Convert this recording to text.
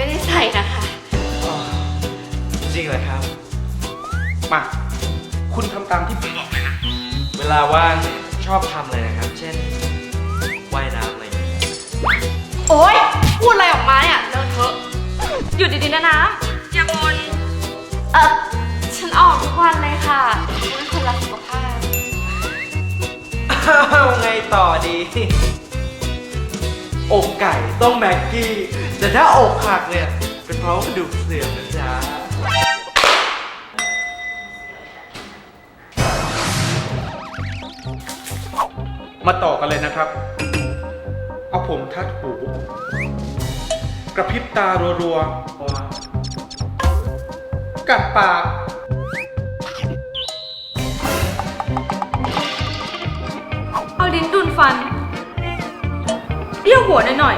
ไม่ได้ใส่นะคะจริงเหรอครับ มา คุณทำตามที่ผมบอกเลยนะ เวลาว่างชอบทำเลยนะครับ เช่นว่ายน้ำอะไรอย่างเงี้ยโอ๊ย พูดอะไรออกมาเนี่ยเลิกเถอะหยุดดีๆนะน้ำอย่าบนเออฉันออกทุกวันเลยค่ะเป็นคนรักสุขภาพ อ้าวไงต่อดี อกไก่ต้องแม็กกี้ แต่ถ้าอกหักเนี่ย เป็นเพราะกระดูกเสื่อมนะจ๊ะมาต่อกันเลยนะครับ เอาผมทัดหู กระพริบตารัวๆ กัดปาก เอาลิ้นดุนฟัน เปรี้ยวหัวหน่อย